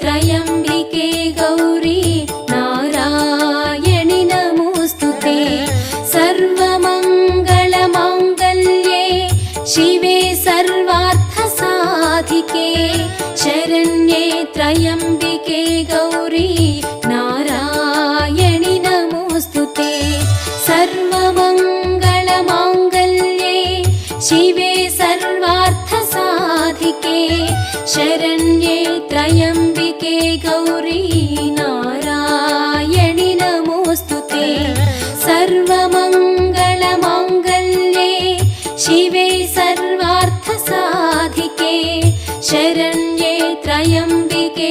त्र्यम्बिके गौरी नारायणि नमोऽस्तु ते। सर्वमङ्गलमाङ्गल्ये शिवे सर्वार्थसाधिके शरण्ये त्र्यम्बिके गौरी नारायणि नमोऽस्तु ते। सर्वमङ्गलमाङ्गल्ये शिवे सर्वार्थसाधिके शरण्ये त्र्यम्बिके नारायणि नमोऽस्तु ते सर्वमङ्गलमाङ्गल्ये शिवे सर्वार्थसाधिके शरण्ये त्र्यम्बिके